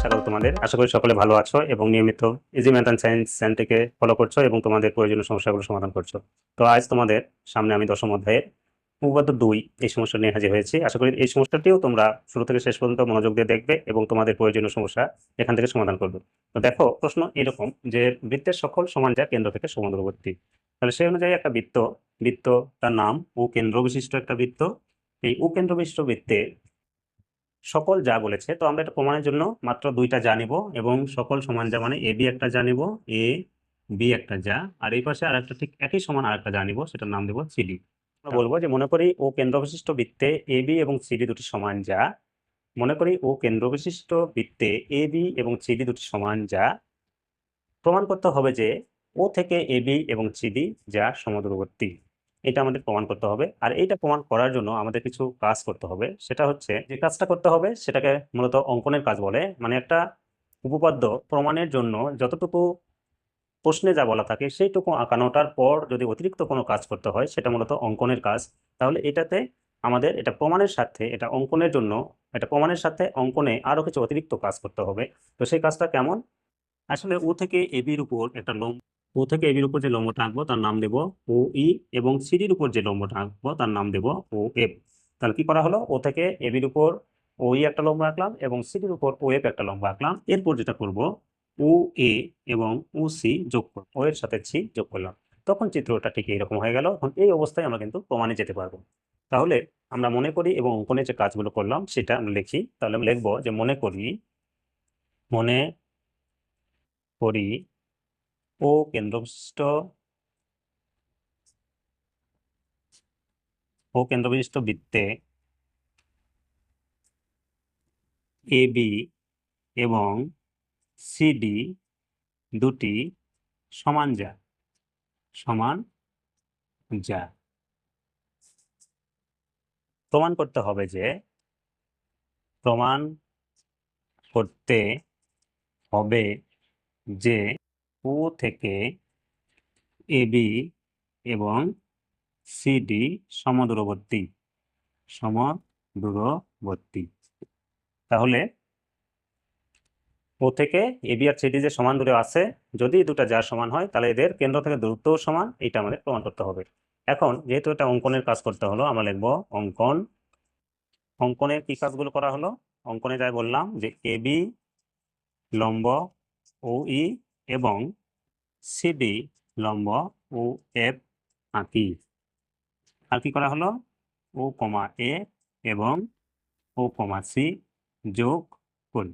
স্বাগত তোমাদের। আশা করি সকলে ভালো আছো এবং নিয়মিত ইজি ম্যাথ অ্যান্ড সায়েন্স চ্যানেলটিকে ফলো করছ এবং তোমাদের প্রয়োজনীয় সমস্যাগুলো সমাধান করছ। তো আজ তোমাদের সামনে আমি দশম অধ্যায়ের উপপাদ্য দুই এই সমস্যা নিয়ে হাজির হয়েছি। আশা করি এই সমস্যাটিও তোমরা শুরু থেকে শেষ পর্যন্ত মনোযোগ দিয়ে দেখবে এবং তোমাদের প্রয়োজনীয় সমস্যা এখান থেকে সমাধান করবে। তো দেখো, প্রশ্ন এরকম যে বৃত্তের সকল সমান যা কেন্দ্র থেকে সমদূরবর্তী তাহলে সেই অনুযায়ী একটা বৃত্ত বৃত্ত তার নাম, ও কেন্দ্র বিশিষ্ট একটা বৃত্ত। এই ও কেন্দ্র বিশিষ্ট বৃত্তে সকল যা বলেছে, তো আমরা এটা প্রমাণের জন্য মাত্র দুইটা জানিব এবং সকল সমান যা মানে এ, বি একটা জানিব এ, বি একটা যা। আর এই পাশে আর একটা ঠিক একই সমান আর একটা জানিব সেটার নাম দেব সিডি আমরা বলব যে মনে করি ও কেন্দ্র বিশিষ্ট বৃত্তে এ, বি এবং সিডি দুটি সমান যা। মনে করি ও কেন্দ্র বিশিষ্ট বৃত্তে এ, বি এবং সিডি দুটি সমান যা। প্রমাণ করতে হবে যে ও থেকে এ বি এবং সি সিডি যা সমদূরবর্তী। এটা আমাদের প্রমাণ করতে হবে। আর এইটা প্রমাণ করার জন্য আমাদের কিছু কাজ করতে হবে। সেটা হচ্ছে যে কাজটা করতে হবে সেটাকে মূলত অঙ্কনের কাজ বলে। মানে একটা উপপাদ্য প্রমাণের জন্য যতটুকু প্রশ্নে যা বলা থাকে সেইটুকু আঁকানোটার পর যদি অতিরিক্ত কোনো কাজ করতে হয় সেটা মূলত অঙ্কনের কাজ। তাহলে এটাতে আমাদের এটা প্রমাণের সাথে, এটা অঙ্কনের জন্য, এটা প্রমাণের সাথে অঙ্কনে আরও কিছু অতিরিক্ত কাজ করতে হবে। তো সেই কাজটা কেমন? আসলে ও থেকে এবির উপর একটা লম্ব ও থেকে এবির উপর যে লম্বটা আঁকবো, তার নাম দেব ও ই এবং সিডির উপর যে লম্বটা আঁকবো, তার নাম দেব ও এফ তাহলে কি করা হলো? ও থেকে এবির উপর ও ই একটা লম্ব আঁকলাম এবং সিডির উপর ও এফ একটা লম্ব আঁকলাম। এরপর যেটা করব ও এ এবং ও সি যোগ করব ও এর সাথে সি যোগ করলাম। তখন চিত্রটা ঠিক এইরকম হয়ে গেল। এখন এই অবস্থায় আমরা কিন্তু প্রমাণে যেতে পারব। তাহলে আমরা মনে করি এবং অঙ্কনে যে কাজগুলো করলাম, সেটা আমরা লিখি। তাহলে আমি লিখব যে মনে করি মনে করি ও কেন্দ্রবিশিষ্ট ও কেন্দ্রবিশিষ্ট বৃত্তে এ বি এবং সিডি দুটি সমান যা সমান যা। প্রমাণ করতে হবে যে প্রমাণ করতে হবে যে ও থেকে এবি এবং সিডি সমদূরবর্তী। সমদূরবর্তী। তাহলে ও থেকে এবি আর সিডি যে সমান দূরে আছে, যদি দুটো যার সমান হয়, তাহলে এদের কেন্দ্র থেকে দূরত্বও সমান এটা আমাদের প্রমাণ করতে হবে। এখন যেহেতু এটা অঙ্কনের কাজ করতে হলো, আমরা লিখব অঙ্কন। অঙ্কনের কি কাজগুলো করা হলো? অঙ্কনে যাই বললাম যে এবি লম্ব ও ই এবং সিডি লম্ব ও এফ আঁকি। আর কি করা হলো ও কমা এ এবং ও কমা সি যোগ করি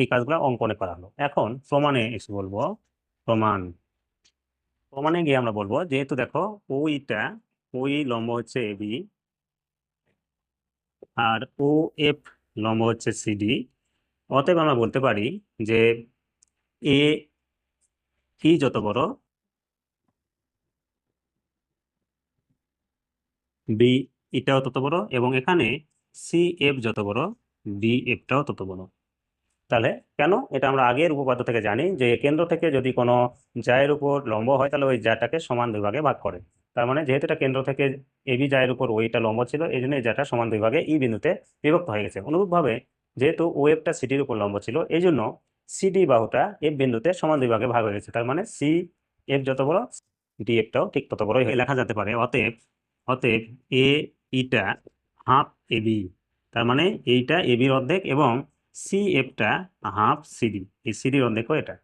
এই কাজগুলো অঙ্কনে করা হলো। এখন প্রমাণে এসে বলব, প্রমাণ। প্রমাণে গিয়ে আমরা বলব, যেহেতু দেখো ওইটা, ওই লম্ব হচ্ছে A B, R O F লম্ব হচ্ছে সিডি অতএব আমরা বলতে পারি যে এ কি যত বড়? বি এটাও তত বড় এবং এখানে সি এফ যত বড় ডি এফটাও তত বড়। তাহলে কেন? এটা আমরা আগের উপপাদ্য থেকে জানি যে কেন্দ্র থেকে যদি কোনো জায়ের উপর লম্ব হয়, তাহলে ওই জাটাকে সমান দুই ভাগে ভাগ করে। তার মানে যেহেতু এটা কেন্দ্র থেকে এবি জায়ের উপর ওইটা লম্ব ছিল, এই জন্য এই জাটা সমান দুই ভাগে ই বিন্দুতে বিভক্ত হয়ে গেছে। অনুরূপভাবে যেহেতু ওয়েবটা সিটির উপর লম্ব ছিল এই জন্য সিডি বাহুটা এফ বিন্দুতে সমান দুই ভাগে ভাগ হয়ে গেছে। তার মানে সি এফ যত বড় ডি এফটাও ঠিক তত বড় লেখা যেতে পারে, অতএব অতএব এ ইটা হাফ এ বি তার মানে এইটা এবির অর্ধেক এবং সি এফটা হাফ সিডি এই সিডির অর্ধেকও এটা।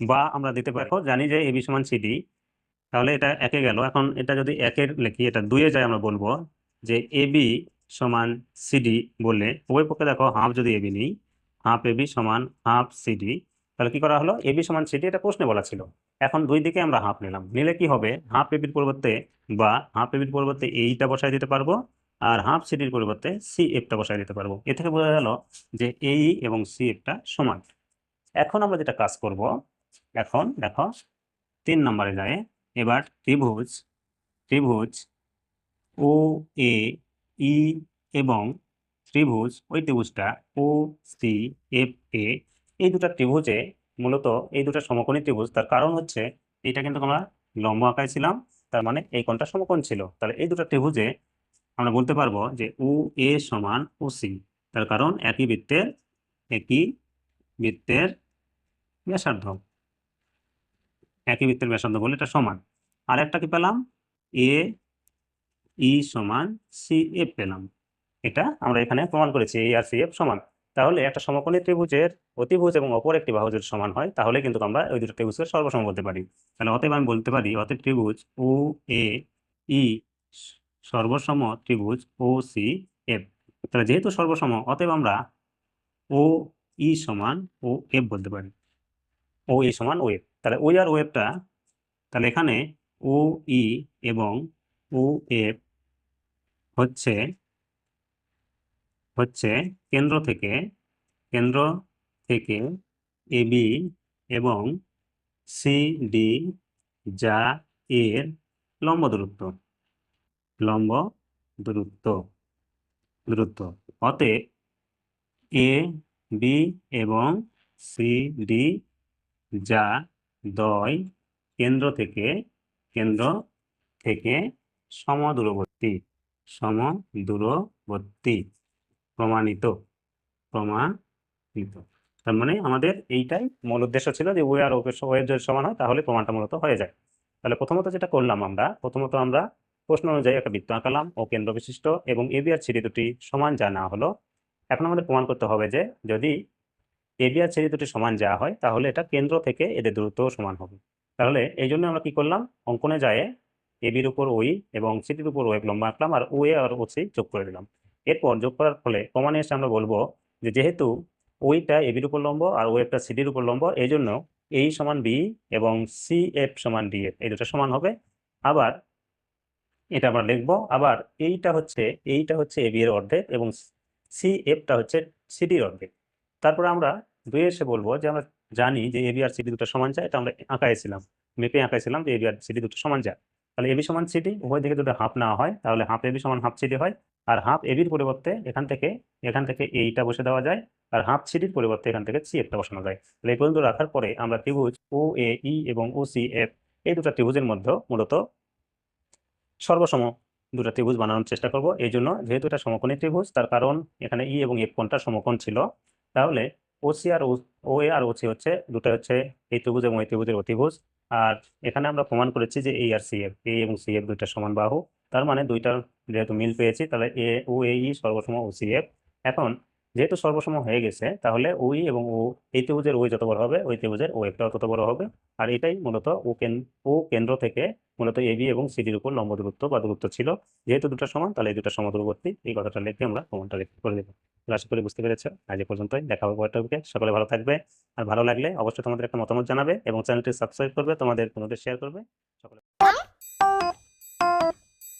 বা আমরা দিতে পারব জানি যে এবি সমান সিডি তাহলে এটা একে গেল। এখন এটা যদি একের লিখি, এটা দুইয়ে যায় আমরা বলব যে এবি সমান সিডি বললে উভয় পক্ষে দেখো হাফ যদি এবি নিই হাফ এবি সমান হাফ সিডি তাহলে কি করা হলো? এবি সমান সিডি এটা প্রশ্নে বলা ছিল। এখন দুই দিকে আমরা হাফ নিলাম। নিলে কি হবে? হাফ এবির পরিবর্তে বা হাফ এবির পরিবর্তে এইটা বসায় দিতে পারব আর হাফ সিডির পরিবর্তে সি এফটা বসায় দিতে পারব। এ থেকে বোঝা গেল যে এই এবং সি এফটা সমান। এখন আমরা যেটা কাজ করব, এখন দেখো তিন নম্বরে যায়। এবার ত্রিভুজ ত্রিভুজ ও এ ই এবং ত্রিভুজ, ওই ত্রিভুজটা ও, সি, এফ, এ, এই দুটো ত্রিভুজে মূলত এই দুটো সমকোণী ত্রিভুজ। তার কারণ হচ্ছে এটা কিন্তু আমরা লম্ব আঁকায় ছিলাম, তার মানে এই কোণটা সমকোণ ছিল। তাহলে এই দুটো ত্রিভুজে আমরা বলতে পারব যে ও, এ সমান ও, সি। তার কারণ একই বৃত্তের একই বৃত্তের ব্যাসার্ধ। একই বৃত্তের ব্যাসার্ধ বলে এটা সমান। আর একটা কি পেলাম? এ ই সমান সি এফ পেলাম। এটা আমরা এখানে প্রমাণ করেছি এ আর সি এফ সমান। তাহলে একটা সমকোণী ত্রিভুজের অতিভুজ এবং অপর একটি বাহু যদি সমান হয়, তাহলে কিন্তু আমরা ওই দুটো ত্রিভুজকে সর্বসম বলতে পারি। তাহলে অতএব আমি বলতে পারি, অতএব ত্রিভুজ ও এ ই সর্বসম ত্রিভুজ ও সি এফ তাহলে যেহেতু সর্বসম, অতএব আমরা ও ই সমান ও এফ বলতে পারি। ও ই সমান ও এফ তাহলে ওই আর ওয়েবটা তাহলে এখানে ও ই এবং ও এফ হচ্ছে হচ্ছে কেন্দ্র থেকে কেন্দ্র থেকে এবি এবং সি ডি যা এর লম্ব দূরত্ব। লম্ব দূরত্ব দূরত্ব। অতএব এ বি এবং সি ডি যা দয় কেন্দ্র থেকে কেন্দ্র থেকে সমদূরবর্তী। সমদূরবর্তী, প্রমাণিত প্রমাণিত। তার মানে আমাদের এইটাই মূল উদ্দেশ্য ছিল যে ওয়ে আর ওয়ের যদি সমান হয়, তাহলে প্রমাণটা মূলত হয়ে যায়। তাহলে প্রথমত যেটা করলাম আমরা, প্রথমত আমরা প্রশ্ন অনুযায়ী একটা বৃত্ত আঁকালাম ও কেন্দ্র বিশিষ্ট এবং এবি আর ছিরি দুটি সমান যা না হলো। এখন আমাদের প্রমাণ করতে হবে যে যদি এবি আর ছিরি দুটি সমান যা হয়, তাহলে এটা কেন্দ্র থেকে এদের দূরত্ব সমান হবে। তাহলে এই জন্য আমরা কি করলাম, অঙ্কনে যায় এবির উপর ওই এবং সিটির উপর ওয়েব লম্বা আঁকলাম, আর ও এ আর ও সি যোগ করে দিলাম। এরপর যোগ করার ফলে প্রমাণে এসে আমরা বলব যে যেহেতু ওইটা এবির উপর লম্ব আর ওয়েবটা সিডির উপর লম্ব, এই জন্য এই সমান বি এবং সি এফ সমান ডি এফ এই দুটো সমান হবে। আবার এটা আমরা লিখব, আবার এইটা হচ্ছে এইটা হচ্ছে এবি এর অর্ধেক এবং সি এফটা হচ্ছে সিডির অর্ধেক। তারপরে আমরা দুয়ে এসে বলব যে আমরা জানি যে এবি আর সিডি দুটো সমান যায়, এটা আমরা আঁকাইছিলাম, মেপে আঁকাইছিলাম যে এবি আর সিডি দুটো সমান যায়। তাহলে এবি সমান সিডি উভয় দিকে যদি হাফ নেওয়া হয়, তাহলে হাফ এবি সমান হাফ সিডি হয়। আর হাফ এবির পরিবর্তে এখান থেকে এখান থেকে এইটা বসে দেওয়া যায় আর হাফ সিডির পরিবর্তে এখান থেকে সি এফটা বসানো যায়। তাহলে এই পর্যন্ত রাখার পরে আমরা ত্রিভুজ ও এ ই এবং ও সি এফ এই দুটো ত্রিভুজের মধ্যে মূলত সর্বসম দুটো ত্রিভুজ বানানোর চেষ্টা করব। এই জন্য যেহেতু এটা সমকোণী ত্রিভুজ, তার কারণ এখানে ই এবং এফ কোণটা সমকোণ ছিল। তাহলে ওসি আর ও এ আর ওসি হচ্ছে দুটো হচ্ছে এই ত্রিভুজ এবং এই ত্রিভুজের অতিভুজ। আর এখানে আমরা প্রমাণ করেছি যে এ আর সি এফ এ এবং সি এফ দুইটা সমান বাহু। তার মানে দুইটার যেহেতু মিল পেয়েছি, তাহলে এ ও এ ই সর্বসম ও সি এফ এখন যেহেতু সর্বসম হয়ে গেছে, তাহলে ওই এবং ও, এই ত্রিভুজের ওই যত বড় হবে, ওই ত্রিভুজের ও একটাও তত বড় হবে। আর এটাই মূলত ও ও কেন্দ্র থেকে মূলত এবি এবং সিডির উপর লম্ব দূরত্ব বা দূরত্ব ছিল। যেহেতু দুটো সমান, তাহলে এই দুটো সমদূরবর্তী এই কথাটা লিখে আমরা প্রমাণটা লিখে করে দেবো আশা করি বুঝতে পেরেছ। আজ এ পর্যন্তই। দেখা হবে পরের সকলে ভালো থাকবে। আর ভালো লাগলে অবশ্যই তোমাদের একটা মতামত জানাবে এবং চ্যানেলটি সাবস্ক্রাইব করবে, তোমাদের বন্ধুদের শেয়ার করবে। সকলে